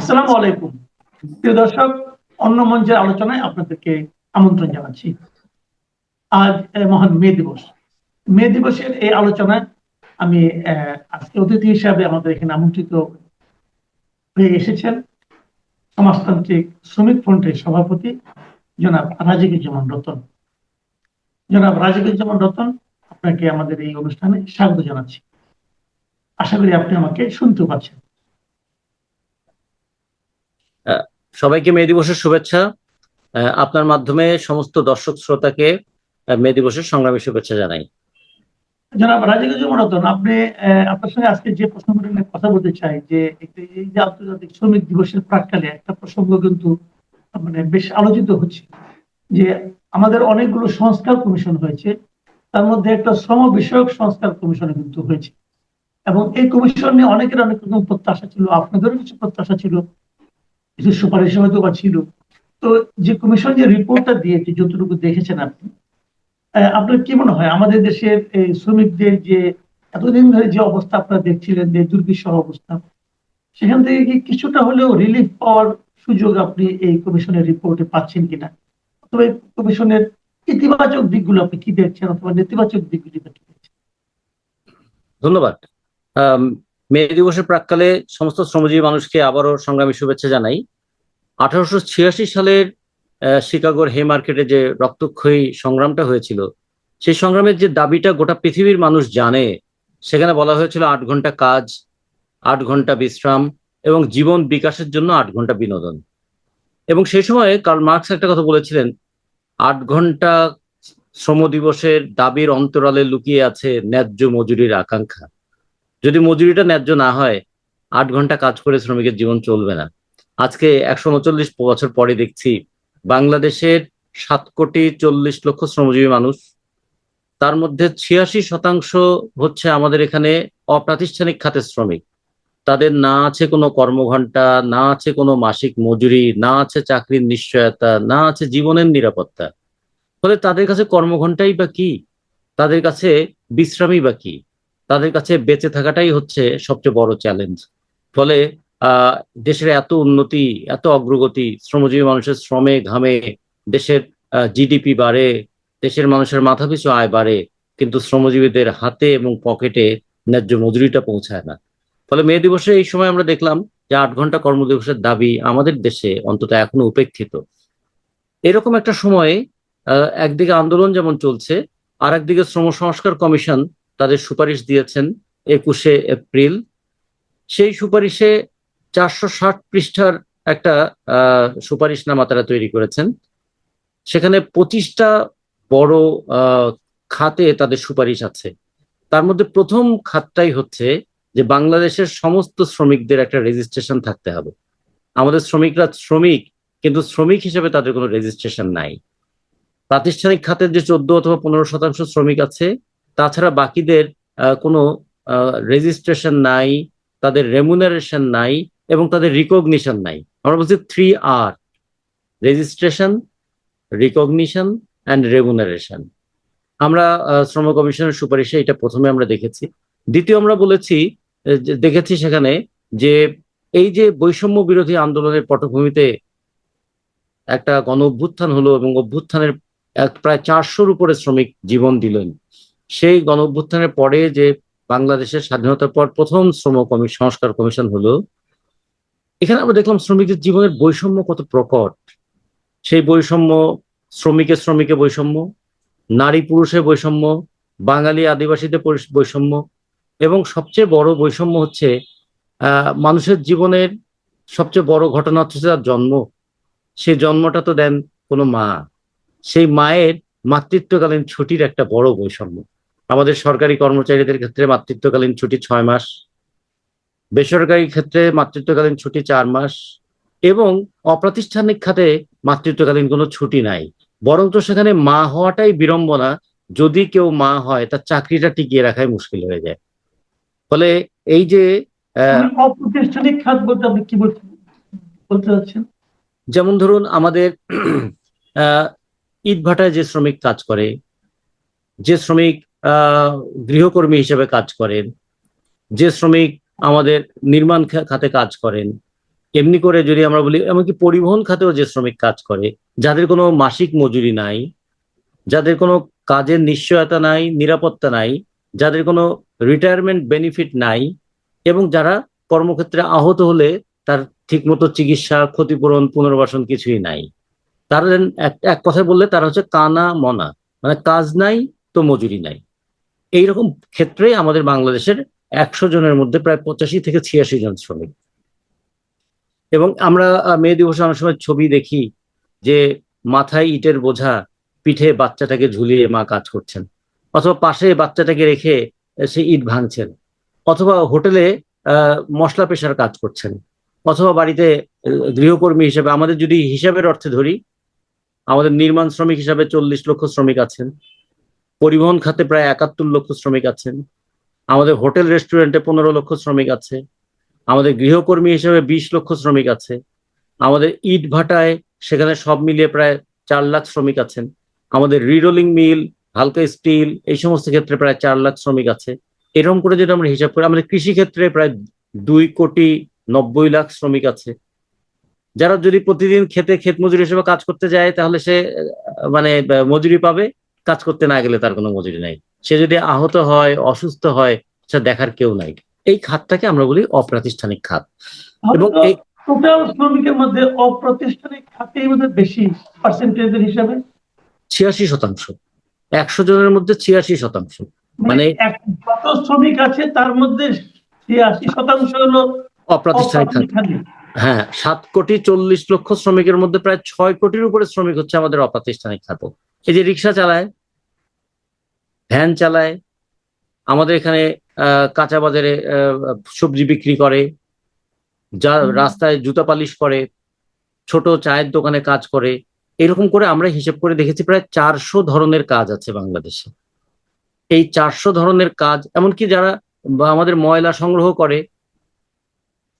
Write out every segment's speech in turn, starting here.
আসসালামু আলাইকুম। প্রিয় দর্শক, অন্য মঞ্চের আলোচনায় আপনাদেরকে আমন্ত্রণ জানাচ্ছি। আজ মহান মে দিবস। মে দিবসের এই আলোচনায় আমি আজকে অতিথি হিসাবে আমাদের এখানে আমন্ত্রিত হয়ে এসেছেন সমাজতান্ত্রিক শ্রমিক ফ্রন্টের সভাপতি জনাব রাজিকুজ্জামান রতন। জনাব রাজিকুজ্জামান রতন, আপনাকে আমাদের এই অনুষ্ঠানে স্বাগত জানাচ্ছি। আশা করি আপনি আমাকে শুনতে পাচ্ছেন। সবাইকে মে দিবসের শুভেচ্ছা। আপনার মাধ্যমে সমস্ত দর্শক শ্রোতাকে মে দিবসের সংগ্রামী শুভেচ্ছা জানাই। জনাব রাজিকুজ্জামান আপনি আপনার সঙ্গে আজকে যে প্রসঙ্গটা নিয়ে কথা বলতে চাই, যে এই যে আন্তর্জাতিক শ্রমিক দিবসের প্রাককালে একটা প্রসঙ্গ কিন্তু মানে বেশ আলোচিত হচ্ছে, যে আমাদের অনেকগুলো সংস্কার কমিশন হয়েছে, তার মধ্যে একটা শ্রম বিষয়ক সংস্কার কমিশন কিন্তু হয়েছে। এবং এই কমিশন নিয়ে অনেকের অনেক রকম প্রত্যাশা ছিল, আপনাদেরও কিছু প্রত্যাশা ছিল কিছু সুপারিশ হয়তো বা ছিল। তো যে কমিশন যে রিপোর্টটা দিয়েছে, যতটুকু দেখেছেন আপনি আপনার কি মনে হয়, আমাদের দেশের শ্রমিকদের যে, এতদিন ধরে যে অবস্থা আপনারা দেখছিলেন, যে দুর্বিষহ অবস্থা, সেখান থেকে কি কিছুটা হলেও রিলিফ পাওয়ার সুযোগ আপনি এই কমিশনের রিপোর্টে পাচ্ছেন কিনা? অথবা এই কমিশনের ইতিবাচক দিকগুলো আপনি কি দেখছেন, অথবা নেতিবাচক দিকগুলি দেখছেন? ধন্যবাদ। মে দিবসের প্রাককালে সমস্ত শ্রমজীবী মানুষকে আবারও সংগ্রামী শুভেচ্ছা জানাই। আঠারোশো ছিয়াশি সালের শিকাগোর হে মার্কেটে যে রক্তক্ষয়ী সংগ্রামটা হয়েছিল, সেই সংগ্রামের যে দাবিটা গোটা পৃথিবীর মানুষ জানে, সেখানে বলা হয়েছিল আট ঘণ্টা কাজ, আট ঘণ্টা বিশ্রাম এবং জীবন বিকাশের জন্য আট ঘণ্টা বিনোদন। এবং সেই সময়ে কার্ল মার্কস একটা কথা বলেছিলেন, আট ঘণ্টা শ্রম দিবসের দাবির অন্তরালে লুকিয়ে আছে ন্যায্য মজুরির আকাঙ্ক্ষা। যদি মজুরিটা ন্যায্য না হয়, আট ঘণ্টা কাজ করে শ্রমিকের জীবন চলবে না। আজকে একশো উনচল্লিশ বছর পরে দেখছি, বাংলাদেশের সাত কোটি চল্লিশ লক্ষ শ্রমজীবী মানুষ, তার মধ্যে ছিয়াশি শতাংশ হচ্ছে আমাদের এখানে অপ্রাতিষ্ঠানিক খাতের শ্রমিক। তাদের না আছে কোনো কর্মঘণ্টা, না আছে কোনো মাসিক মজুরি, না আছে চাকরির নিশ্চয়তা, না আছে জীবনের নিরাপত্তা। ফলে তাদের কাছে কর্মঘণ্টাই বা কি? তাদের কাছে বিশ্রামই বা কি? তাদের কাছে বেঁচে থাকাটাই হচ্ছে সবচেয়ে বড় চ্যালেঞ্জ ফলে দেশের এত উন্নতি, এত অগ্রগতি, শ্রমজীবী মানুষের শ্রমে ঘামে, দেশের জিডিপি বাড়ে, দেশের মানুষের মাথাপিছু আয় বাড়ে, কিন্তু শ্রমজীবীদের হাতে এবং পকেটে ন্যায্য মজুরিটা পৌঁছায় না। ফলে মে দিবসে এই সময় আমরা দেখলাম যে আট ঘণ্টা কর্মদিবসের দাবি আমাদের দেশে অন্তত এখনও উপেক্ষিত। এরকম একটা সময়ে একদিকে আন্দোলন যেমন চলছে আর একদিকে শ্রম সংস্কার কমিশন তাদের সুপারিশ দিয়েছেন একুশে এপ্রিল। সেই সুপারিশে চারশো ষাট পৃষ্ঠার একটা আহ, সুপারিশনামা তারা তৈরি করেছেন। সেখানে পঁচিশটা বড় খাতে তাদের সুপারিশ আছে। তার মধ্যে প্রথম খাতটাই হচ্ছে যে বাংলাদেশের সমস্ত শ্রমিকদের একটা রেজিস্ট্রেশন থাকতে হবে। আমাদের শ্রমিকরা শ্রমিক কিন্তু শ্রমিক হিসেবে তাদের কোনো রেজিস্ট্রেশন নাই। প্রাতিষ্ঠানিক খাতের যে চোদ্দ অথবা পনেরো শতাংশ শ্রমিক আছে তাছাড়া বাকিদের কোনো রেজিস্ট্রেশন নাই, তাদের রেমুনারেশন নাই এবং তাদের রিকগনিশন নাই। আমরা বলছি থ্রি আর রেজিস্ট্রেশন রিকগনিশন অ্যান্ড রেমুনারেশন আমরা শ্রম কমিশনের সুপারিশে এটা প্রথমে আমরা দেখেছি। দ্বিতীয় আমরা বলেছি দেখেছি সেখানে যে, এই যে বৈষম্য বিরোধী আন্দোলনের পটভূমিতে একটা গণ অভ্যুত্থান হলো এবং অভ্যুত্থানের এক প্রায় চারশোর উপরে শ্রমিক জীবন দিলেন। সেই গণ অভ্যুত্থানের পরে যে বাংলাদেশের স্বাধীনতার পর প্রথম শ্রম কমিশন সংস্কার কমিশন হলো, এখানে আমরা দেখলাম শ্রমিকদের জীবনের বৈষম্য কত প্রকট। সেই বৈষম্য শ্রমিকের শ্রমিকে বৈষম্য, নারী পুরুষের বৈষম্য, বাঙালি আদিবাসীদের বৈষম্য এবং সবচেয়ে বড় বৈষম্য হচ্ছে মানুষের জীবনের সবচেয়ে বড় ঘটনা হচ্ছে তার জন্ম। সেই জন্মটা তো দেন কোনো মা। সেই মায়ের মাতৃত্বকালীন ছুটির একটা বড় বৈষম্য। আমাদের সরকারি কর্মচারীদের ক্ষেত্রে মাতৃত্বকালীন ছুটি ছয় মাস বেসরকারি ক্ষেত্রে মাতৃত্বকালীন ছুটি চার মাস এবং অপ্রাতিষ্ঠানিক খাতে মাতৃত্বকালীন কোনো ছুটি নাই। বরং তো সেখানে মা হওয়াটাই বিড়ম্বনা। যদি কেউ মা হয় তার চাকরিটা টিকিয়ে রাখাই মুশকিল হয়ে যায়। ফলে এই যে মানে খাত বলতে আপনি কি বলতে বলতে চাচ্ছেন? যেমন ধরুন আমাদের আহ, ইট ভাটায় যে শ্রমিক কাজ করে যে শ্রমিক গৃহকর্মী হিসেবে কাজ করেন, যে শ্রমিক আমাদের নির্মাণ খাতে কাজ করেন এমনি করে যদি আমরা বলি, এমনকি পরিবহন খাতেও যে শ্রমিক কাজ করে, যাদের কোনো মাসিক মজুরি নাই, যাদের কোনো কাজের নিশ্চয়তা নাই, নিরাপত্তা নাই, যাদের কোনো রিটায়ারমেন্ট বেনিফিট নাই, এবং যারা কর্মক্ষেত্রে আহত হলে তার ঠিকমতো চিকিৎসা, ক্ষতিপূরণ, পুনর্বাসন কিছুই নাই। তারা এক- কথায় বললে তারা হচ্ছে কানা মনা মানে কাজ নাই তো মজুরি নাই। এইরকম ক্ষেত্রে আমাদের বাংলাদেশের একশো জনের মধ্যে প্রায় পঁচাশি থেকে ছিয়াশি জন শ্রমিক। এবং আমরা মে দিবসে অনেক সময় ছবি দেখি যে মাথায় ইটের বোঝা পিঠে বাচ্চাটাকে ঝুলিয়ে মা কাজ করছেন। অথবা পাশে বাচ্চাটাকে রেখে সে ইট ভাঙছেন। অথবা হোটেলে মশলা পেশার কাজ করছেন। অথবা বাড়িতে গৃহকর্মী হিসেবে, আমাদের যদি হিসাবের অর্থে ধরি, আমাদের নির্মাণ শ্রমিক হিসাবে চল্লিশ লক্ষ শ্রমিক আছেন। পরিবহন খাতে প্রায় একাত্তর লক্ষ শ্রমিক আছেন। আমাদের হোটেল, রেস্টুরেন্টে পনেরো লক্ষ শ্রমিক আছে। আমাদের গৃহকর্মী হিসেবে বিশ লক্ষ শ্রমিক আছে। আমাদের ইট ভাটায় সেখানে সব মিলিয়ে প্রায় চার লাখ শ্রমিক আছেন। আমাদের রিরোলিং মিল, হালকা স্টিল, এই সমস্ত ক্ষেত্রে প্রায় চার লাখ শ্রমিক আছে। এরকম করে যদি আমরা হিসাব করি, আমাদের কৃষি ক্ষেত্রে প্রায় দুই কোটি নব্বই লাখ শ্রমিক আছে। যারা যদি প্রতিদিন খেতে ক্ষেত মজুরি হিসেবে কাজ করতে যায়, তাহলে সে মানে মজুরি পাবে। কাজ করতে না গেলে তার কোনো মজুরি নাই। সে যদি আহত হয় অসুস্থ হয় সে দেখার কেউ নাই। এই খাতটাকে আমরা বলি অপ্রাতিষ্ঠানিক খাত। এবং এই টোটাল শ্রমিকের মধ্যে অপ্রাতিষ্ঠানিক খাতেই বোধহয় বেশি পার্সেন্টেজের হিসাবে? ছিয়াশি শতাংশ। একশো জনের মধ্যে ছিয়াশি শতাংশ। মানে মানে যত শ্রমিক আছে তার মধ্যে ছিয়াশি শতাংশ হলো অপ্রাতিষ্ঠানিক খাত। হ্যাঁ সাত কোটি চল্লিশ লক্ষ শ্রমিকের মধ্যে প্রায় ছয় কোটির উপরে শ্রমিক হচ্ছে আমাদের অপ্রাতিষ্ঠানিক খাত। এই যে রিক্সা চালায় ভ্যান চালায় আমাদের এখানে আহ, কাঁচা বাজারে সবজি বিক্রি করে যা রাস্তায় জুতা পালিশ করে ছোট চায়ের দোকানে কাজ করে এরকম করে আমরা হিসেব করে দেখেছি প্রায় চারশো ধরনের কাজ আছে বাংলাদেশে। এই চারশো ধরনের কাজ এমনকি যারা আমাদের ময়লা সংগ্রহ করে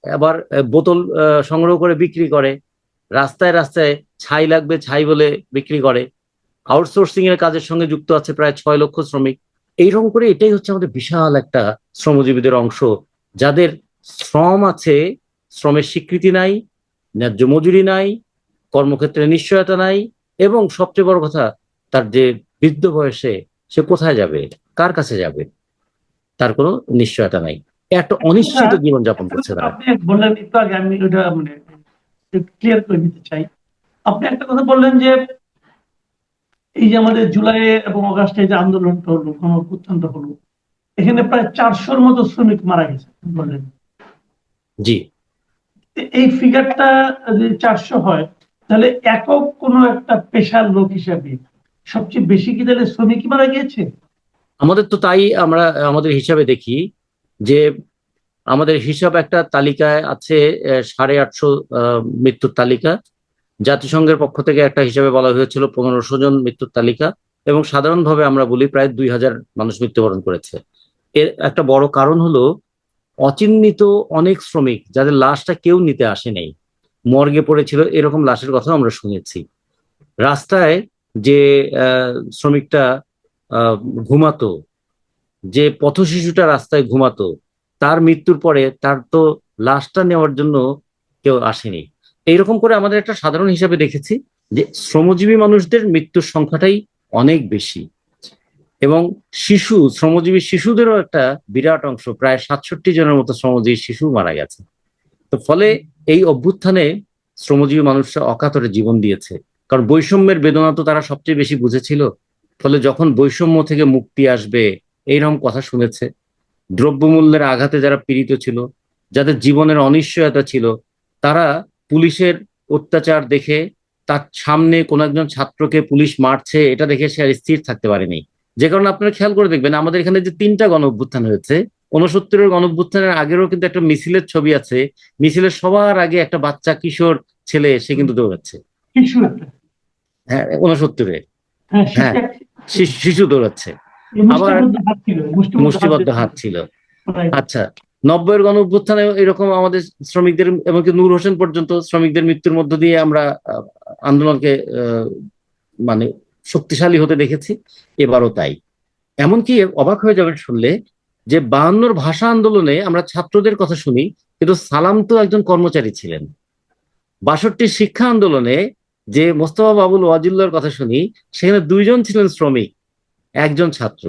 আবার বোতল সংগ্রহ করে বিক্রি করে রাস্তায় রাস্তায় ছাই লাগবে ছাই বলে বিক্রি করে আউটসোর্সিং এর কাজের সঙ্গে যুক্ত আছে প্রায় ছয় লক্ষ শ্রমিক। এইরকম করে এটাই হচ্ছে আমাদের বিশাল একটা শ্রমজীবীদের অংশ। যাদের শ্রম আছে, শ্রমের স্বীকৃতি নাই, ন্যায্য মজুরি নাই, কর্মক্ষেত্রে নিশ্চয়তা নাই, এবং সবচেয়ে বড় কথা, তার যে বৃদ্ধ বয়সে সে কোথায় যাবে? কার কাছে যাবে? তার কোনো নিশ্চয়তা নাই। একটা অনিশ্চিত জীবন যাপন করছে তারা। বললেন, একটু আগে আমি ওটা মানে ক্লিয়ার করে নিতে চাই। আপনি একটা কথা বললেন যে এই যে আমাদের জুলাই এবং অগাস্টে যে আন্দোলনটা হলো গণ অভ্যুত্থানটা হলো এখানে প্রায় চারশোর মতো শ্রমিক মারা গেছে বললেন। জি। এই ফিগারটা যদি চারশো হয় তাহলে একক কোনো একটা পেশার লোক হিসাবে সবচেয়ে বেশি কি তাহলে শ্রমিকই মারা গিয়েছে? আমাদের তো তাই আমরা আমাদের হিসাবে দেখি যে আমাদের হিসাব একটা তালিকায় আছে সাড়ে আটশো আহ, মৃত্যুর তালিকা। জাতিসংঘের পক্ষ থেকে একটা হিসাবে বলা হয়েছিল পনেরোশো জন মৃত্যুর তালিকা এবং সাধারণভাবে আমরা বলি প্রায় দুই হাজার মানুষ মৃত্যুবরণ করেছে। এর একটা বড় কারণ হলো অচিহ্নিত অনেক শ্রমিক যাদের লাশটা কেউ নিতে আসে আসেনি। মর্গে পড়েছিল, এরকম লাশের কথা আমরা শুনেছি। রাস্তায় যে শ্রমিকটা ঘুমাতো, যে পথ শিশুটা রাস্তায় ঘুমাতো, তার মৃত্যুর পরে তার তো লাশটা নেওয়ার জন্য কেউ আসেনি। এইরকম করে আমাদের একটা সাধারণ হিসাবে দেখেছি যে শ্রমজীবী মানুষদের মৃত্যুর সংখ্যাটাই অনেক বেশি। এবং শিশু, শ্রমজীবী শিশুদেরও একটা বিরাট অংশ, প্রায় সাতষট্টি জনের মতো শ্রমজীবী শিশু মারা গেছে। তো ফলে এই অভ্যুত্থানে শ্রমজীবী মানুষরা অকাতরে জীবন দিয়েছে। কারণ বৈষম্যের বেদনা তো তারা সবচেয়ে বেশি বুঝেছিল। ফলে যখন বৈষম্য থেকে মুক্তি আসবে, এইরকম কথা শুনেছে। দ্রব্যমূল্যের আঘাতে যারা পীড়িত ছিল, যাদের জীবনের অনিশ্চয়তা ছিল, তারা পুলিশের অত্যাচার দেখে তার সামনে কোনো একজন ছাত্রকে পুলিশ মারছে এটা দেখে সে আর স্থির থাকতে পারেনি। যে কারণে আপনারা খেয়াল করে দেখবেন আমাদের এখানে যে তিনটা গণ অভ্যুত্থান হয়েছে উনসত্তরের গণ অভ্যুত্থানের আগেরও কিন্তু একটা মিছিলের ছবি আছে। মিছিলের সবার আগে একটা বাচ্চা কিশোর ছেলে সে কিন্তু দৌড়াচ্ছে। হ্যাঁ উনসত্তরে হ্যাঁ হ্যাঁ। শিশু শিশু দৌড়াচ্ছে। আবার- মুষ্টিবদ্ধ হাত ছিল। আচ্ছা নব্বইয়ের গণ অভ্যুত্থানে এরকম আমাদের শ্রমিকদের এমনকি নূর হোসেন পর্যন্ত শ্রমিকদের মৃত্যুর মধ্য দিয়ে আমরা আন্দোলনকে মানে শক্তিশালী হতে দেখেছি। এবারও তাই। এমনকি অবাক হয়ে যাবেন শুনলে যে বাহান্নর ভাষা আন্দোলনে আমরা ছাত্রদের কথা শুনি, কিন্তু সালাম তো একজন কর্মচারী ছিলেন। বাষট্টি শিক্ষা আন্দোলনে যে মোস্তফা বাবুল ওয়াজিল্লার কথা শুনি, সেখানে দুইজন ছিলেন শ্রমিক, একজন ছাত্র।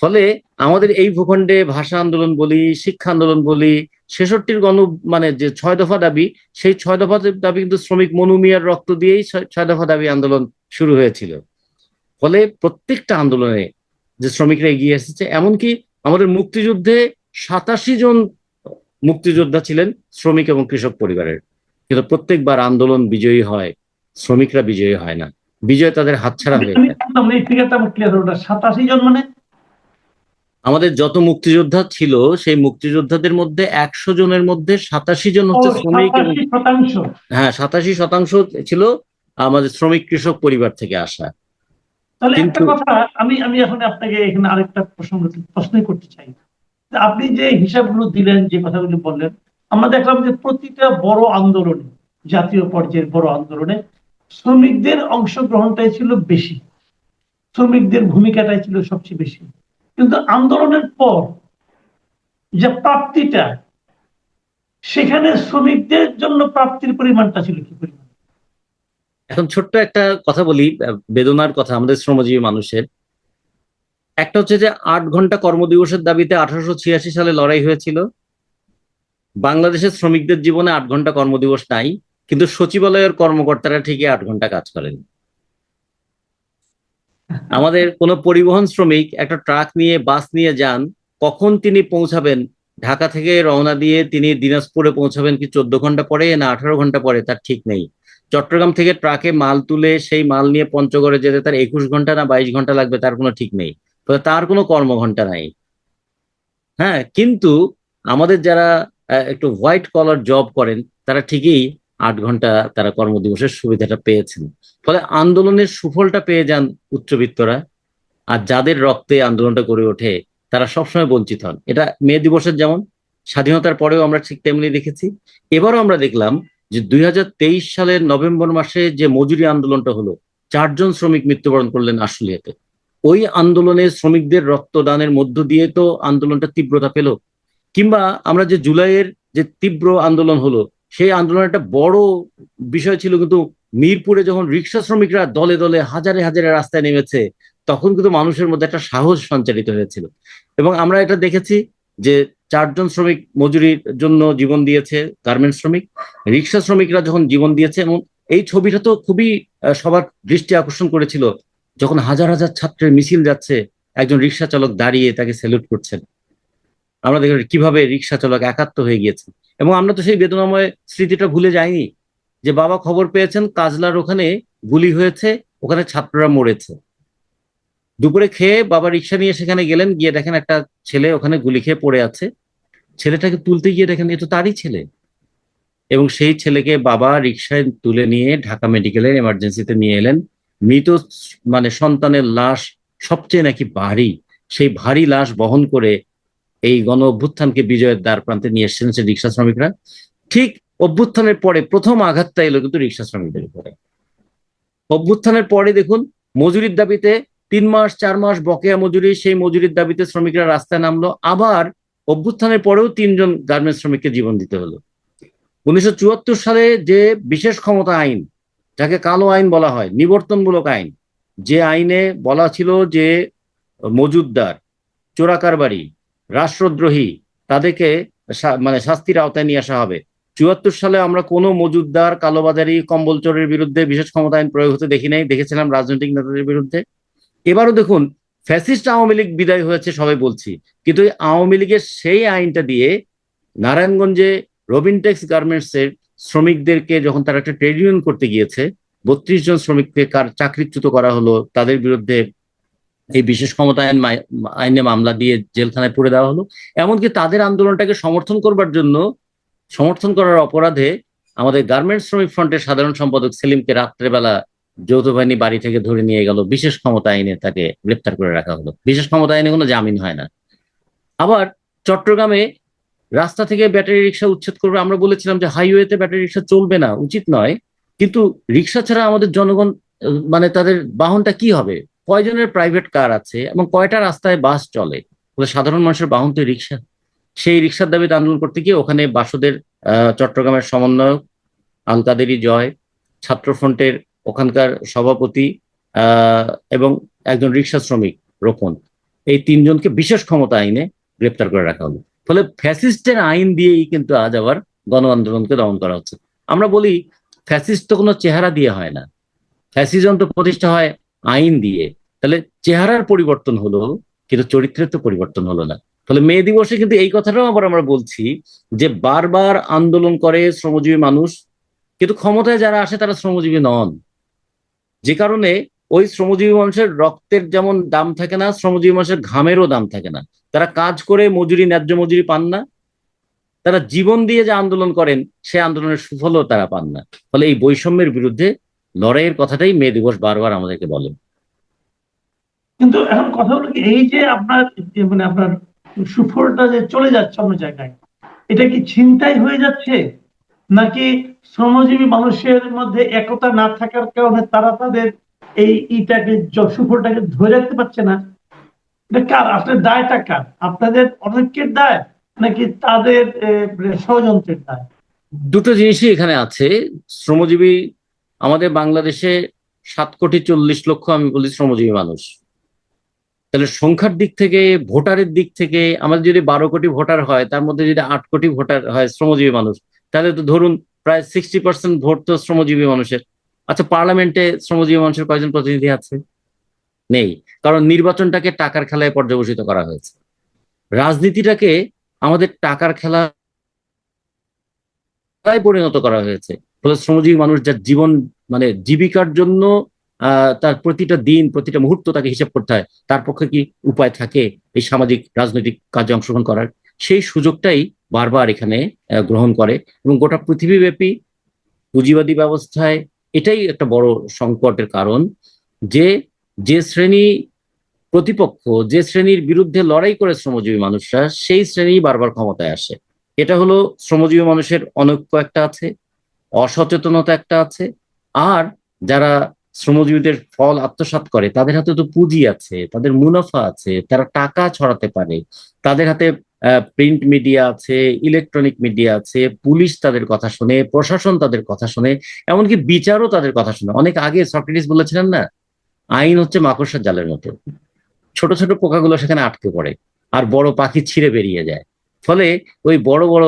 ফলে আমাদের এই ভূখণ্ডে ভাষা আন্দোলন বলি, শিক্ষা আন্দোলন বলি, ছেষট্টির গণ মানে যে ছয় দফা দাবি, সেই ছয় দফা দাবি কিন্তু শ্রমিক মনুমিয়ার রক্ত দিয়েই ছয়- দফা দাবি আন্দোলন শুরু হয়েছিল। ফলে প্রত্যেকটা আন্দোলনে যে শ্রমিকরা এগিয়ে এসেছে, এমনকি আমাদের মুক্তিযুদ্ধে সাতাশি জন মুক্তিযোদ্ধা ছিলেন শ্রমিক এবং কৃষক পরিবারের। কিন্তু প্রত্যেকবার আন্দোলন বিজয়ী হয়, শ্রমিকরা বিজয়ী হয় না। বিজয় তাদের হাতছাড়া হয়ে যায়। সাতাশি জন মানে আমাদের যত মুক্তিযোদ্ধা ছিল সেই মুক্তিযোদ্ধাদের মধ্যে একশো জনের মধ্যে সাতাশি জন হচ্ছে শ্রমিক এবং 87 শতাংশ। হ্যাঁ সাতাশি শতাংশ ছিল আমাদের শ্রমিক কৃষক পরিবার থেকে আসা। তাহলে একটা কথা আমি আমি এখন আপনাকে এখানে আরেকটা প্রসঙ্গ প্রশ্নই করতে চাই। আপনি যে হিসাবগুলো দিলেন যে কথাগুলো বললেন আমরা দেখলাম যে প্রতিটা বড় আন্দোলনে জাতীয় পর্যায়ের বড় আন্দোলনে শ্রমিকদের অংশগ্রহণটাই ছিল বেশি। শ্রমিকদের ভূমিকাটাই ছিল সবচেয়ে বেশি। কিন্তু আন্দোলনের পর যে প্রাপ্তিটা, সেখানে শ্রমিকদের জন্য প্রাপ্তির পরিমাণটা ছিল কি পরিমাণ? এখন ছোট্ট একটা কথা বলি বেদনার কথা, আমাদের শ্রমজীবী মানুষের। একটা হচ্ছে যে, আট ঘণ্টা কর্মদিবসের দাবিতে আঠারোশো ছিয়াশি সালে লড়াই হয়েছিল। বাংলাদেশের শ্রমিকদের জীবনে আট ঘণ্টা কর্মদিবস নাই, কিন্তু সচিবালয়ের কর্মকর্তারা ঠিকই আট ঘণ্টা কাজ করেন। আমাদের কোনো পরিবহন শ্রমিক একটা ট্রাক নিয়ে, বাস নিয়ে যান, কখন তিনি পৌঁছাবেন? ঢাকা থেকে রওনা দিয়ে তিনি দিনাজপুরে পৌঁছাবেন কি চোদ্দ ঘণ্টা পরে না আঠারো ঘণ্টা পরে? তার ঠিক নেই। চট্টগ্রাম থেকে ট্রাকে মাল তুলে সেই মাল নিয়ে পঞ্চগড়ে যেতে তার একুশ ঘণ্টা না বাইশ ঘণ্টা লাগবে তার কোনো ঠিক নেই। তার কোনো কর্মঘন্টা নাই। হ্যাঁ কিন্তু আমাদের যারা একটু হোয়াইট কলার জব করেন, তারা ঠিকই আট ঘণ্টা তারা কর্মদিবসের সুবিধাটা পেয়েছেন। ফলে আন্দোলনের সুফলটা পেয়ে যান উচ্চবিত্তরা। আর যাদের রক্তে আন্দোলনটা গড়ে ওঠে, তারা সবসময় বঞ্চিত হন। এটা মে দিবসের যেমন, স্বাধীনতার পরেও আমরা ঠিক তেমনি দেখেছি। এবারও আমরা দেখলাম যে দুই হাজার তেইশ সালের নভেম্বর মাসে যে মজুরি আন্দোলনটা হলো, চারজন শ্রমিক মৃত্যুবরণ করলেন আশুলিয়াতে। ওই আন্দোলনে শ্রমিকদের রক্তদানের মধ্য দিয়ে তো আন্দোলনটা তীব্রতা পেল। কিংবা আমরা যে জুলাইয়ের যে তীব্র আন্দোলন হলো সেই আন্দোলনের একটা বড় বিষয় ছিল কিন্তু মিরপুরে যখন রিক্সা শ্রমিকরা দলে দলে হাজারে হাজারে রাস্তায় নেমেছে, তখন কিন্তু মানুষের মধ্যে একটা সাহস সঞ্চারিত হয়েছিল। এবং আমরা এটা দেখেছি যে চারজন শ্রমিক মজুরির জন্য জীবন দিয়েছে গার্মেন্টস শ্রমিক রিক্সা শ্রমিকরা যখন জীবন দিয়েছে এবং এই ছবিটা তো খুবই সবার দৃষ্টি আকর্ষণ করেছিল। যখন হাজার হাজার ছাত্রের মিছিল যাচ্ছে, একজন রিক্সা চালক দাঁড়িয়ে তাকে স্যালুট করছেন। আমরা দেখি কীভাবে রিক্সা চালক একাত্ম হয়ে গিয়েছে। এবং আমরা তো সেই বেদনাময় স্মৃতিটা ভুলে যাইনি যে বাবা খবর পেয়েছেন কাজলার ওখানে গুলি হয়েছে, ওখানে ছাত্ররা মরেছে। দুপুরে খেয়ে বাবা রিক্সা নিয়ে সেখানে গেলেন, গিয়ে দেখেন একটা ছেলে ওখানে গুলি খেয়ে পড়ে আছে। ছেলেটাকে তুলতে গিয়ে দেখেন এ তো তারই ছেলে। এবং সেই ছেলেকে বাবা রিক্সায় তুলে নিয়ে ঢাকা মেডিকেলের এমার্জেন্সিতে নিয়ে এলেন। মৃত মানে সন্তানের লাশ সবচেয়ে নাকি ভারী, সেই ভারী লাশ বহন করে এই গণ অভ্যুত্থানকে বিজয়ের দ্বার প্রান্তে নিয়ে এসেছেন সেই রিক্সা শ্রমিকরা। ঠিক অভ্যুত্থানের পরে প্রথম আঘাতটা এলো কিন্তু রিক্সা শ্রমিকদের উপরে। অভ্যুত্থানের পরে দেখুন, মজুরির দাবিতে তিন মাস, চার মাস বকেয়া মজুরি, সেই মজুরির দাবিতে শ্রমিকরা রাস্তায় নামলো। আবার অভ্যুত্থানের পরেও তিনজন গার্মেন্টস শ্রমিককে জীবন দিতে হলো। উনিশশো চুয়াত্তর সালে যে বিশেষ ক্ষমতা আইন, যাকে কালো আইন বলা হয়, নিবর্তনমূলক আইন, যে আইনে বলা ছিল যে মজুদদার চোরাকারবারি রাষ্ট্রদ্রোহী, তাদেরকে মানে শাস্তির আওতায় নিয়ে আসা হবে। চুয়াত্তর সালে আমরা কোনো মজুদদার, কালোবাজারি, কম্বল চোরের বিরুদ্ধে বিশেষ ক্ষমতা আইন প্রয়োগ হতে দেখি নাই, দেখেছিলাম রাজনৈতিক নেতাদের বিরুদ্ধে। এবারও দেখুন, ফ্যাসিস্ট আওয়ামী লীগ বিদায় হয়েছে সবাই বলছি। কিন্তু আওয়ামী লীগের সেই আইনটা দিয়ে নারায়ণগঞ্জে রবিনটেক্স গার্মেন্টস এর শ্রমিকদেরকে যখন তারা একটা ট্রেড ইউনিয়ন করতে গিয়েছে, বত্রিশ জন শ্রমিককে কার, চাকরিচ্যুত করা হলো, তাদের বিরুদ্ধে এই বিশেষ ক্ষমতা আইন মামলা দিয়ে জেলখানায় পুরে দেওয়া হলো। এমনকি তাদের আন্দোলনটাকে সমর্থন করবার জন্য, সমর্থন করার অপরাধে আমাদের গার্মেন্টস শ্রমিক ফ্রন্টের সাধারণ সম্পাদক সেলিমকে রাত্রেবেলা যৌথ বাহিনী বাড়ি থেকে ধরে নিয়ে গেল। বিশেষ ক্ষমতা আইনে তাকে গ্রেপ্তার করে রাখা হলো। বিশেষ ক্ষমতা আইনে কোনো জামিন হয় না। আবার চট্টগ্রামে রাস্তা থেকে ব্যাটারি রিক্সা উচ্ছেদ করবে। আমরা বলেছিলাম যে হাইওয়েতে ব্যাটারি রিক্সা চলবে না, উচিত নয়। কিন্তু রিক্সা ছাড়া আমাদের জনগণ মানে তাদের বাহনটা কি হবে? কয়জনের প্রাইভেট কার আছে এবং কয়টা রাস্তায় বাস চলে? সাধারণ মানুষের বাহন তো রিক্সা। সেই রিক্সার দাবিতে আন্দোলন করতে গিয়ে ওখানে বাসুদের চট্টগ্রামের সমন্বয়ক আল কাদেরি জয় ছাত্রফ্রন্টের ওখানকার সভাপতি এবং একজন রিক্সা শ্রমিক রোপন এই তিনজনকে বিশেষ ক্ষমতা আইনে গ্রেপ্তার করে রাখা হলো। ফলে ফ্যাসিস্টের আইন দিয়েই কিন্তু আজ আবার গণ আন্দোলনকে দমন করা হচ্ছে। আমরা বলি, ফ্যাসিস্ট তো কোনো চেহারা দিয়ে হয় না। ফ্যাসিজম তো প্রতিষ্ঠা হয় আইন দিয়ে, তাহলে চেহারার পরিবর্তন হলো, কিন্তু চরিত্রের তো পরিবর্তন হলো না। ফলে মে দিবসে কিন্তু এই কথাটাও আবার আমরা বলছি যে বারবার আন্দোলন করে শ্রমজীবী মানুষ, কিন্তু ক্ষমতায় যারা আসে তারা শ্রমজীবী নন। যে কারণে ওই শ্রমজীবী মানুষের রক্তের যেমন দাম থাকে না, শ্রমজীবী মানুষের ঘামেরও দাম থাকে না। তারা কাজ করে মজুরি, ন্যায্য মজুরি পান না। তারা জীবন দিয়ে যে আন্দোলন করেন, সে আন্দোলনের সুফলও তারা পান না। ফলে এই বৈষম্যের বিরুদ্ধে লড়াইয়ের কথাটাই মে দিবস বারবার আমাদেরকে বলে। কিন্তু এখন কথা হলো এই যে আপনার মানে আপনার সুফলটা যে চলে যাচ্ছে অন্য জায়গায় এটা কি ছিনতাই হয়ে যাচ্ছে? নাকি শ্রমজীবী মানুষের মধ্যে একতা না থাকার কারণে তারা তাদের এই ইটাকে সুফলটাকে ধরে রাখতে পারছে না? এটা কার? আসলে দায়টা কার? আপনাদের অনেকের দায় নাকি তাদের ষড়যন্ত্রের দায়? দুটো জিনিসই এখানে আছে। শ্রমজীবী আমাদের বাংলাদেশে সাত কোটি চল্লিশ লক্ষ আমি বলি শ্রমজীবী মানুষ। তাহলে সংখ্যার দিক থেকে, ভোটারের দিক থেকে আমাদের যদি বারো কোটি ভোটার হয়, তার মধ্যে যদি আট কোটি ভোটার হয় শ্রমজীবী মানুষ, তাহলে তো ধরুন প্রায় সিক্সটি পার্সেন্ট ভোট তো শ্রমজীবী মানুষের। আচ্ছা পার্লামেন্টে শ্রমজীবী মানুষের কয়জন প্রতিনিধি আছে? নেই। কারণ নির্বাচনটাকে টাকার খেলায় পর্যবসিত করা হয়েছে। রাজনীতিটাকে আমাদের টাকার খেলা পরিণত করা হয়েছে। ফলে শ্রমজীবী মানুষ যার জীবন মানে জীবিকার জন্য তার প্রতিটা দিন, প্রতিটা মুহূর্ত তাকে হিসাব করতে হয়। তার পক্ষে কি উপায় থাকে এই সামাজিক, রাজনৈতিক কাজে অংশগ্রহণ করার? সেই সুযোগটাই বারবার এখানে গ্রহণ করে এবং গোটা পৃথিবীব্যাপী পুঁজিবাদী ব্যবস্থায় এটাই একটা বড় সংকটের কারণ যে যে শ্রেণি প্রতিপক্ষ, যে শ্রেণির বিরুদ্ধে লড়াই করে শ্রমজীবী মানুষরা, সেই শ্রেণি বারবার ক্ষমতায় আসে। এটা হলো শ্রমজীবী মানুষের অনৈক্য একটা আছে। অসচেতনতা একটা আছে। আর যারা শ্রমজীবীদের ফল আত্মসাৎ করে, তাদের হাতে তো পুঁজি আছে, তাদের মুনাফা আছে, তারা টাকা ছড়াতে পারে, তাদের হাতে প্রিন্ট মিডিয়া আছে ইলেকট্রনিক মিডিয়া আছে, পুলিশ তাদের কথা শুনে, প্রশাসন তাদের কথা শুনে, এমনকি বিচারও তাদের কথা শুনে। অনেক আগে সক্রেটিস বলেছিলেন না, আইন হচ্ছে মাকড়সার জালের মতো। ছোট ছোট পোকাগুলো সেখানে আটকে পড়ে, আর বড় পাখি ছিঁড়ে বেরিয়ে যায়। ফলে ওই বড় বড়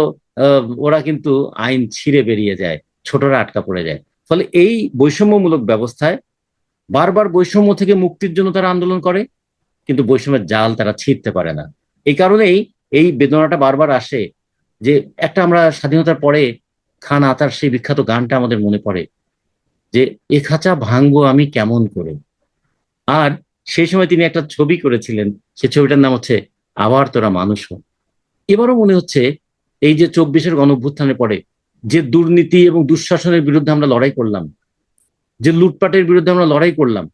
ওরা কিন্তু আইন ছিঁড়ে বেরিয়ে যায়। ছোটরা আটকা পড়ে যায়। ফলে এই বৈষম্যমূলক ব্যবস্থায় বারবার বৈষম্য থেকে মুক্তির জন্য তারা আন্দোলন করে, কিন্তু বৈষম্যের জাল তারা ছিঁড়তে পারে না। এই কারণেই এই বেদনাটা বারবার আসে যে একটা আমরা স্বাধীনতার পরে খান আতার সেই বিখ্যাত গানটা আমাদের মনে পড়ে যে, এ খাঁচা ভাঙবো আমি কেমন করে? আর সেই সময় তিনি একটা ছবি করেছিলেন, সে ছবিটার নাম হচ্ছে আবার তোরা মানুষ। এবারও মনে হচ্ছে এই যে চব্বিশের গণঅভ্যুত্থানের পরে যে দুর্নীতি এবং দুঃশাসনের বিরুদ্ধে আমরা লড়াই করলাম, যে লুটপাটের বিরুদ্ধে আমরা লড়াই করলাম,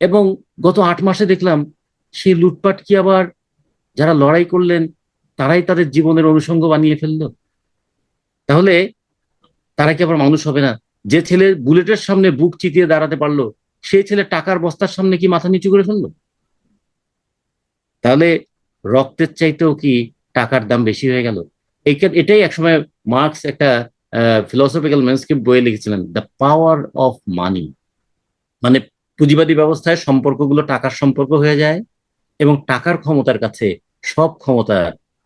এবং গত আট মাসে দেখলাম সেই লুটপাট কি আবার যারা লড়াই করলেন, তারাই তাদের জীবনের অনুষঙ্গ বানিয়ে ফেলল? তাহলে তারা কি আবার মানুষ হবে না? যে ছেলে বুলেটের সামনে বুক চিতিয়ে দাঁড়াতে পারল, সেই ছেলে টাকার বস্তার সামনে কি মাথা নিচু করে ফেলল? তাহলে রক্তের চাইতেও কি টাকার দাম বেশি হয়ে গেল? এটাই একসময় মার্কস একটা ফিলোসফিক্যাল ম্যানস্ক্রিপ্ট বইয়ে লিখেছিলেন দ্য পাওয়ার অফ মানি মানে পুঁজিবাদী ব্যবস্থায় সম্পর্কগুলো টাকার সম্পর্ক হয়ে যায় এবং টাকার ক্ষমতার কাছে সব ক্ষমতা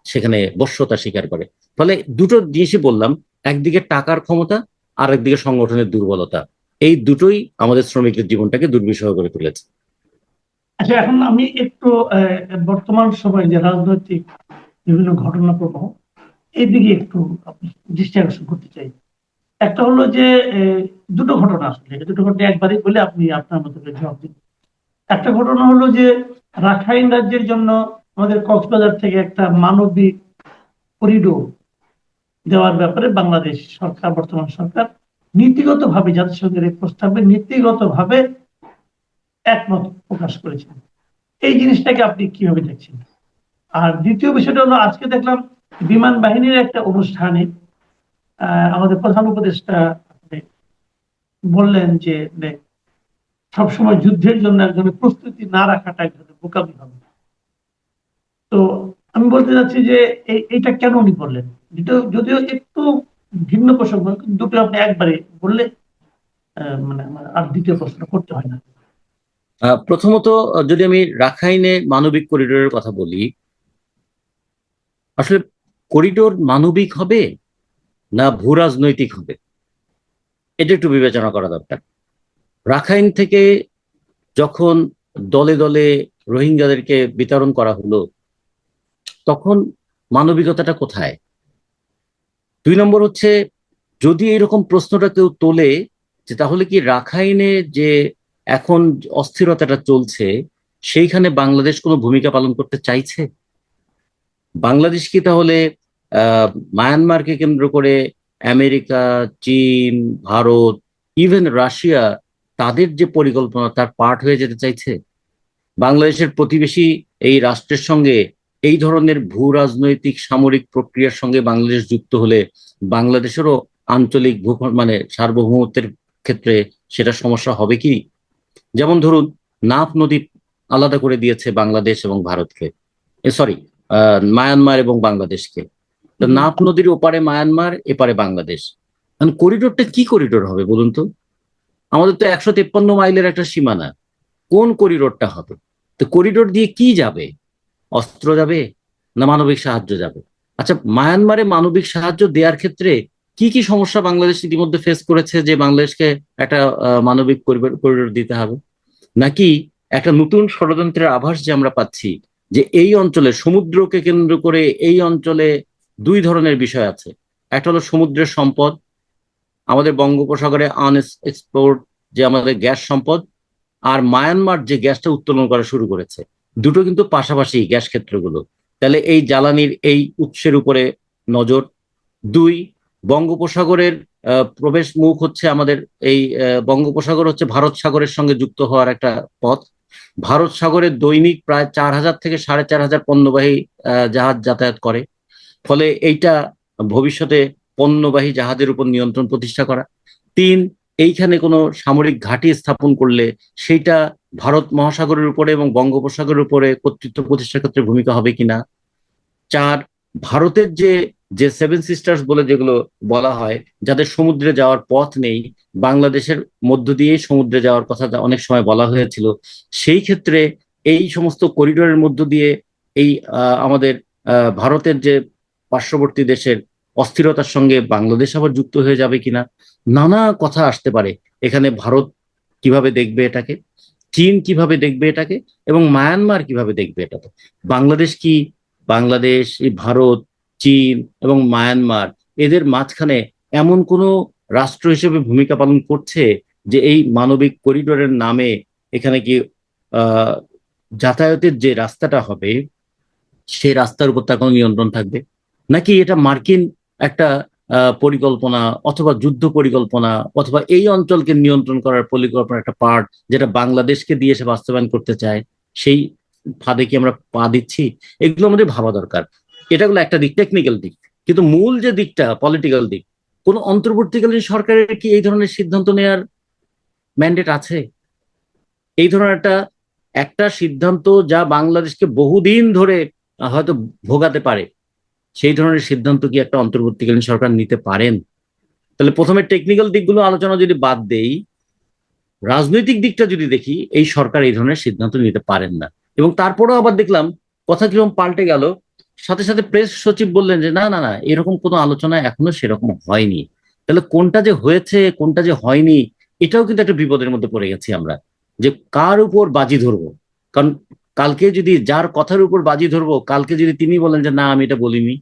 সেখানে বশ্যতা স্বীকার করে। ফলে দুটো জিনিসই বললাম, একদিকে টাকার ক্ষমতা আর একদিকে সংগঠনের দুর্বলতা। এই দুটোই আমাদের শ্রমিকদের জীবনটাকে দুর্বিষহ করে তুলেছে। আচ্ছা এখন আমি একটু বর্তমান সময়ে যে রাজনৈতিক বিভিন্ন ঘটনা প্রবাহ এই দিকে একটু দৃষ্টি আকর্ষণ করতে চাই। একটা হলো যে দুটো ঘটনা আসলে। দুটো ঘটনা একবারই বলে আপনি আপনার মতো জবাব দিন। একটা ঘটনা হলো যে, রাখাইন রাজ্যের জন্য আমাদের কক্সবাজার থেকে একটা মানবিক করিডোর দেওয়ার ব্যাপারে বাংলাদেশ সরকার, বর্তমান সরকার নীতিগতভাবে জাতিসংঘের এই প্রস্তাবে নীতিগতভাবে একমত প্রকাশ করেছেন। এই জিনিসটাকে আপনি কীভাবে দেখছেন? আর দ্বিতীয় বিষয়টা হলো, আজকে দেখলাম বিমান বাহিনীর একটা অনুষ্ঠানে আমাদের প্রধান উপদেষ্টা বললেন যে সবসময় যুদ্ধের জন্য একজনের প্রস্তুতি না রাখাটা একজনের বোকামি হবে। তো আমি বলতে চাচ্ছি যে, এই- এইটা কেন উনি বললেন? যদিও একটু ভিন্ন প্রসঙ্গ দুটো আপনি একবারে বললে মানে আর দ্বিতীয় প্রশ্ন করতে হয় না। প্রথমত যদি আমি রাখাইনে মানবিক করিডোরের কথা বলি, আসলে করিডোর মানবিক হবে না ভূ রাজনৈতিক হবে? এটা একটু বিবেচনা করা দরকার। রাখাইন থেকে যখন দলে দলে রোহিঙ্গাদেরকে বিতরণ করা হলো, তখন মানবিকতাটা কোথায়? দুই নম্বর হচ্ছে, যদি এরকম প্রশ্নটা কেউ তোলে যে তাহলে কি রাখাইনে যে এখন অস্থিরতাটা চলছে, সেইখানে বাংলাদেশ কোনো ভূমিকা পালন করতে চাইছে? বাংলাদেশ কি তাহলে মায়ানমারকে কেন্দ্র করে আমেরিকা, চীন, ভারত ইভেন রাশিয়া তাদের যে পরিকল্পনা, তার পার্ট হয়ে যেতে চাইছে। বাংলাদেশের প্রতিবেশী এই রাষ্ট্রের সঙ্গে এই ধরনের ভূ রাজনৈতিক সামরিক প্রক্রিয়ার সঙ্গে বাংলাদেশ যুক্ত হলে বাংলাদেশেরও আঞ্চলিক ভূ মানে সার্বভৌমত্বের ক্ষেত্রে সেটা সমস্যা হবে কি? যেমন ধরুন, নাফ নদী আলাদা করে দিয়েছে বাংলাদেশ এবং ভারতকে। সরি মায়ানমার এবং বাংলাদেশকে। নাফ নদীর ওপারে মায়ানমার এপারে বাংলাদেশ। মানে করিডোরটা কি করিডোর হবে বলুন তো? আমাদের তো একশো তেপ্পান্ন মাইলের একটা সীমানা। কোন করিডোরটা হবে? তো করিডোর দিয়ে কি যাবে? অস্ত্র যাবে না মানবিক সাহায্য যাবে? আচ্ছা মায়ানমারে মানবিক সাহায্য দেওয়ার ক্ষেত্রে কি কি সমস্যা বাংলাদেশ ইতিমধ্যে ফেস করেছে যে বাংলাদেশকে একটা মানবিক করিডোর দিতে হবে? নাকি একটা নতুন ষড়যন্ত্রের আভাস যে আমরা পাচ্ছি যে এই অঞ্চলে সমুদ্রকে কেন্দ্র করে এই অঞ্চলে দুই ধরনের বিষয় আছে। একটা হলো সমুদ্রের সম্পদ। আমাদের বঙ্গোপসাগরে আন এক্সপোর্ট যে আমাদের গ্যাস সম্পদ আর মায়ানমার যে গ্যাসটা উত্তোলন করা শুরু করেছে, দুটো কিন্তু পাশাপাশি গ্যাস ক্ষেত্রগুলো। তাহলে এই জ্বালানির এই উৎসের উপরে নজর। দুই, বঙ্গোপসাগরের প্রবেশ মুখ হচ্ছে আমাদের এই বঙ্গোপসাগর হচ্ছে ভারত সাগরের সঙ্গে যুক্ত হওয়ার একটা পথ। ভারত সাগরে দৈনিক প্রায় চার হাজার থেকে সাড়ে চার হাজার পণ্যবাহী জাহাজ যাতায়াত করে। ফলে এইটা ভবিষ্যতে পণ্যবাহী জাহাজের উপর নিয়ন্ত্রণ প্রতিষ্ঠা করা। তিন, এইখানে কোনো সামরিক ঘাঁটি স্থাপন করলে সেইটা ভারত মহাসাগরের উপরে এবং বঙ্গোপসাগরের উপরে কর্তৃত্ব প্রতিষ্ঠার ক্ষেত্রে ভূমিকা হবে কিনা। চার, ভারতের যে যে সেভেন সিস্টার্স বলে যেগুলো বলা হয়, যাদের সমুদ্রে যাওয়ার পথ নেই, বাংলাদেশের মধ্য দিয়েই সমুদ্রে যাওয়ার কথা অনেক সময় বলা হয়েছিল, সেই ক্ষেত্রে এই সমস্ত করিডোরের মধ্য দিয়ে এই আমাদের ভারতের যে পার্শ্ববর্তী দেশের অস্থিরতার সঙ্গে বাংলাদেশ আবার যুক্ত হয়ে যাবে কিনা? নানা কথা আসতে পারে। এখানে ভারত কীভাবে দেখবে এটাকে? চীন কীভাবে দেখবে এটাকে? এবং মায়ানমার কীভাবে দেখবে এটাকে? বাংলাদেশ কি বাংলাদেশ ভারত, চীন এবং মায়ানমার এদের মাঝখানে এমন কোনো রাষ্ট্র হিসেবে ভূমিকা পালন করছে যে এই মানবিক করিডোরের নামে এখানে কি যাতায়াতের যে রাস্তাটা হবে, সেই রাস্তার উপর তার কোনো নিয়ন্ত্রণ থাকবে? নাকি এটা মার্কিন একটা পরিকল্পনা অথবা যুদ্ধ পরিকল্পনা অথবা এই অঞ্চলকে নিয়ন্ত্রণ করার পরিকল্পনা একটা পার্ট যেটা বাংলাদেশকে দিয়ে সে বাস্তবায়ন করতে চায়, সেই ফাঁদে কি আমরা পা দিচ্ছি? এগুলো আমাদের ভাবা দরকার। এটা হলো একটা দিক টেকনিক্যাল দিক। কিন্তু মূল যে দিকটা পলিটিক্যাল দিক, কোন অন্তর্বর্তীকালীন সরকারের কি এই ধরনের সিদ্ধান্ত নেয়ার ম্যান্ডেট আছে? এই ধরনের একটা একটা সিদ্ধান্ত যা বাংলাদেশকে বহুদিন ধরে হয়তো ভোগাতে পারে। সেই ধরনের সিদ্ধান্ত কি একটা অন্তর্বর্তীকালীন সরকার নিতে পারেন? তাহলে প্রথমে টেকনিক্যাল দিকগুলো আলোচনা যদি বাদ দেই, রাজনৈতিক দিকটা যদি দেখি, এই সরকার এই ধরনের সিদ্ধান্ত নিতে পারেন না। এবং তারপরেও আবার দেখলাম, কথা কীরকম পাল্টে গেল। সাথে সাথে প্রেস সচিব বললেন যে, না না না, এরকম কোনো আলোচনা এখনও সেরকম হয়নি। তাহলে কোনটা যে হয়েছে, কোনটা যে হয়নি, এটাও কিন্তু একটা বিপদের মধ্যে পড়ে গেছি আমরা। যে কার উপর বাজি ধরবো? কারণ কালকে যদি যার কথার উপর বাজি ধরবো, কালকে যদি তিনি বলেন যে, না, আমি এটা বলিনি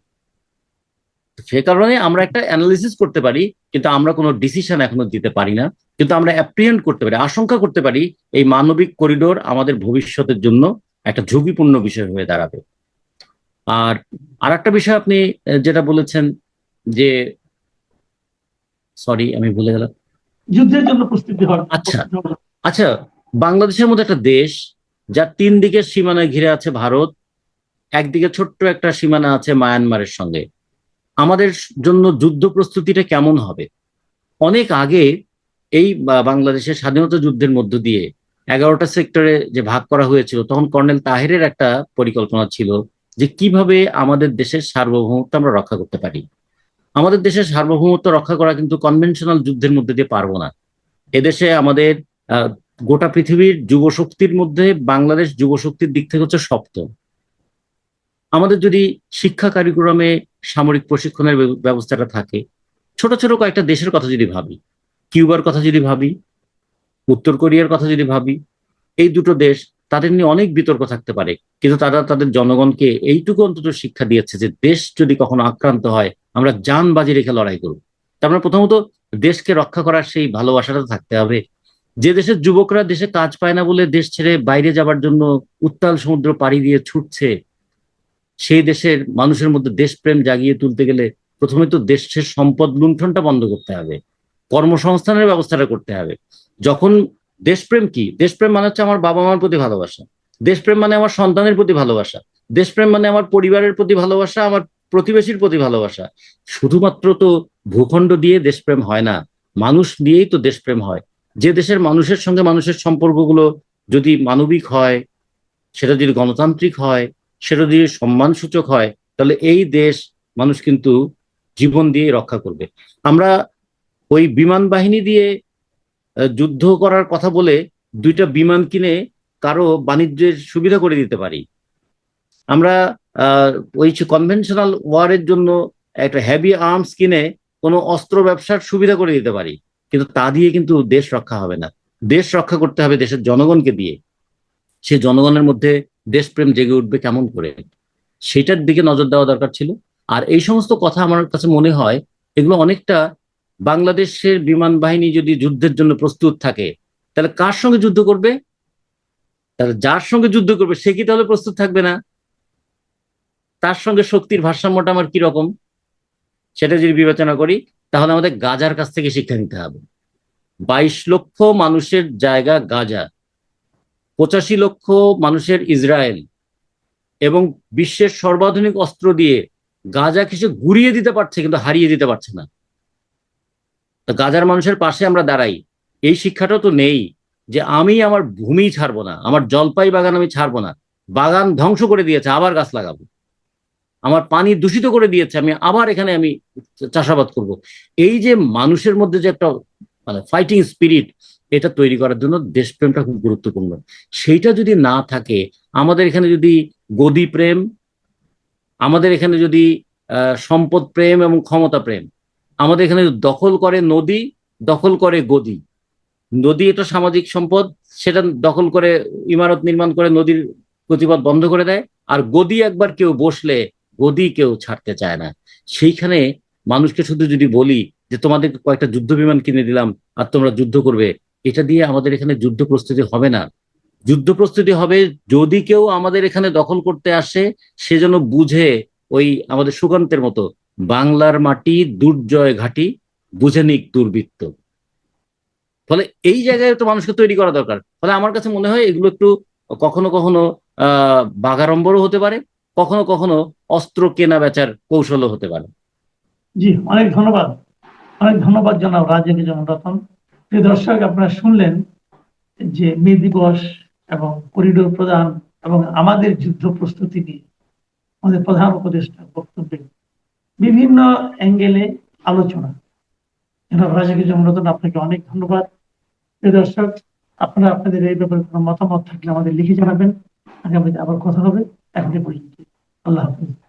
সে কারণে আমরা একটা অ্যানালিসিস করতে পারি কিন্তু আমরা কোনো ডিসিশন এখনও দিতে পারি না। কিন্তু আমরা অ্যাপ্রিহেন্ড করতে পারি আশঙ্কা করতে পারি এই মানবিক করিডোর আমাদের ভবিষ্যতের জন্য একটা ঝুঁকিপূর্ণ বিষয় হয়ে দাঁড়াবে। আর আর একটা বিষয় আপনি যেটা বলেছেন যে সরি আমি ভুলে গেলাম। যুদ্ধের জন্য প্রস্তুতি আচ্ছা। আচ্ছা বাংলাদেশের মতো একটা দেশ যার তিন দিকের সীমানায় ঘিরে আছে ভারত একদিকে ছোট্ট একটা সীমানা আছে মায়ানমারের সঙ্গে। আমাদের জন্য যুদ্ধ প্রস্তুতিটা কেমন হবে? অনেক আগে এই বাংলাদেশের স্বাধীনতা যুদ্ধের মধ্য দিয়ে এগারোটা সেক্টরে যে ভাগ করা হয়েছিল, তখন কর্নেল তাহেরের একটা পরিকল্পনা ছিল যে কীভাবে আমাদের দেশের সার্বভৌমত্ব আমরা রক্ষা করতে পারি। আমাদের দেশের সার্বভৌমত্ব রক্ষা করা কিন্তু কনভেনশনাল যুদ্ধের মধ্যে দিয়ে পারব না। এদেশে আমাদের গোটা পৃথিবীর যুবশক্তির মধ্যে বাংলাদেশ যুবশক্তির দিক থেকে হচ্ছে সপ্তম। আমাদের যদি শিক্ষা কারিকুলামে সামরিক প্রশিক্ষণের ব্যবস্থাটা থাকে, ছোট ছোট কয়েকটা দেশের কথা যদি ভাবি, কিউবার কথা যদি ভাবি, উত্তর কোরিয়ার কথা যদি ভাবি, এই দুটো দেশ তাদের নিয়ে অনেক বিতর্ক থাকতে পারে। কিন্তু তারা তাদের জনগণকে এইটুকু অন্তত শিক্ষা দিয়েছে যে দেশ যদি কখনো আক্রান্ত হয়, আমরা যান বাজি রেখে লড়াই করব। তার মানে প্রথমত দেশকে রক্ষা করার সেই ভালোবাসাটা থাকতে হবে। যে দেশের যুবকরা দেশে কাজ পায় না বলে দেশ ছেড়ে বাইরে যাবার জন্য উত্তাল সমুদ্র পাড়ি দিয়ে ছুটছে সেই দেশের মানুষের মধ্যে দেশপ্রেম জাগিয়ে তুলতে গেলে প্রথমে তো দেশের সম্পদ লুণ্ঠনটা বন্ধ করতে হবে, কর্মসংস্থানের ব্যবস্থাটা করতে হবে। যখন দেশপ্রেম কি? দেশপ্রেম মানে হচ্ছে আমার বাবা মার প্রতি ভালোবাসা। দেশপ্রেম মানে আমার সন্তানের প্রতি ভালোবাসা। দেশপ্রেম মানে আমার পরিবারের প্রতি ভালোবাসা, আমার প্রতিবেশীর প্রতি ভালোবাসা। শুধুমাত্র তো ভূখণ্ড দিয়ে দেশপ্রেম হয় না, মানুষ দিয়েই তো দেশপ্রেম হয়। যে দেশের মানুষের সঙ্গে মানুষের সম্পর্কগুলো যদি মানবিক হয়, সেটা যদি গণতান্ত্রিক হয় সেটা যদি সম্মানসূচক হয়, তাহলে এই দেশ মানুষ কিন্তু জীবন দিয়ে রক্ষা করবে। আমরা ওই বিমান বাহিনী দিয়ে যুদ্ধ করার কথা বলে দুইটা বিমান কিনে কারও বাণিজ্যের সুবিধা করে দিতে পারি। আমরা ওই কনভেনশনাল ওয়ারের জন্য একটা হেভি আর্মস কিনে কোনো অস্ত্র ব্যবসার সুবিধা করে দিতে পারি। কিন্তু তা দিয়ে কিন্তু দেশ রক্ষা হবে না। দেশ রক্ষা করতে হবে দেশের জনগণকে দিয়ে। সে জনগণের মধ্যে দেশপ্রেম জেগে উঠবে কেমন করে? সেটার দিকে নজর দেওয়া দরকার ছিল। আর এই সমস্ত কথা আমার কাছে মনে হয় এগুলো অনেকটা বাংলাদেশের বিমান বাহিনী যদি যুদ্ধের জন্য প্রস্তুত থাকে, তাহলে কার সঙ্গে যুদ্ধ করবে? তাহলে যার সঙ্গে যুদ্ধ করবে সে কি তাহলে প্রস্তুত থাকবে না? তার সঙ্গে শক্তির ভারসাম্যটা আমার কি রকম? সেটা যদি বিবেচনা করি, তাহলে আমাদের গাজার কাছ থেকে শিক্ষা নিতে হবে। বাইশ লক্ষ মানুষের জায়গা গাজা। পঁচাশি লক্ষ মানুষের ইসরায়েল এবং বিশ্বের সর্বাধুনিক অস্ত্র দিয়ে গাজা কিছু গুড়িয়ে দিতে পারছে, কিন্তু হারিয়ে দিতে পারছে না। গাজার মানুষের পাশে আমরা দাঁড়াই। এই শিক্ষাটা তো নেই যে আমি আমার ভূমি ছাড়বো না, আমার জলপাই বাগান আমি ছাড়বো না। বাগান ধ্বংস করে দিয়েছে, আবার গাছ লাগাবো। আমার পানি দূষিত করে দিয়েছে, আমি আবার এখানে আমি চাষাবাদ করব। এই যে মানুষের মধ্যে যে একটা মানে ফাইটিং স্পিরিট এটা তৈরি করার জন্য দেশপ্রেমটা খুব গুরুত্বপূর্ণ। সেইটা যদি না থাকে, আমাদের এখানে যদি গদি প্রেম, আমাদের এখানে যদি সম্পদ প্রেম এবং ক্ষমতা প্রেম, আমাদের এখানে দখল করে নদী, দখল করে গদি। নদী এটা সামাজিক সম্পদ, সেটা দখল করে ইমারত নির্মাণ করে নদীর গতিপথ বন্ধ করে দেয়, আর গদি একবার কেউ বসলে গদি কেউ ছাড়তে চায় না। সেইখানে মানুষকে শুধু যদি বলি যে তোমাদের কয়েকটা যুদ্ধ বিমান কিনে দিলাম আর তোমরা যুদ্ধ করবে এটা দিয়ে আমাদের এখানে যুদ্ধ প্রস্তুতি হবে না। যুদ্ধ প্রস্তুতি হবে যদি কেউ আমাদের এখানে দখল করতে আসে, সে যেন বুঝে ওই আমাদের সুকান্তের মতো বাংলার মাটি, দুর্জয় ঘাটি, বুঝে নিক দুর্বৃত্ত। ফলে এই জায়গায় তো মানুষকে তৈরি করা দরকার। ফলে আমার কাছে মনে হয় এগুলো একটু কখনো কখনো, আহ, বাগাড়ম্বরও হতে পারে, কখনো কখনো অস্ত্র কেনা বেচার কৌশলও হতে পারে। জি, অনেক ধন্যবাদ। অনেক ধন্যবাদ জানাব রাজনীতি রতন প্রিয় দর্শক, আপনারা শুনলেন যে মে দিবস এবং করিডোর প্রদান এবং আমাদের যুদ্ধ প্রস্তুতি নিয়ে আমাদের প্রধান উপদেষ্টা বক্তব্যে বিভিন্ন অ্যাঙ্গেলে আলোচনা। রাজনীতি যেমন আপনাকে অনেক ধন্যবাদ। প্রিয় দর্শক, আপনারা আপনাদের এই ব্যাপারে কোনো মতামত থাকলে আমাদের লিখে জানাবেন। আগামীতে আবার কথা হবে। এখন পর্যন্ত। আল্লাহ হাফিজ।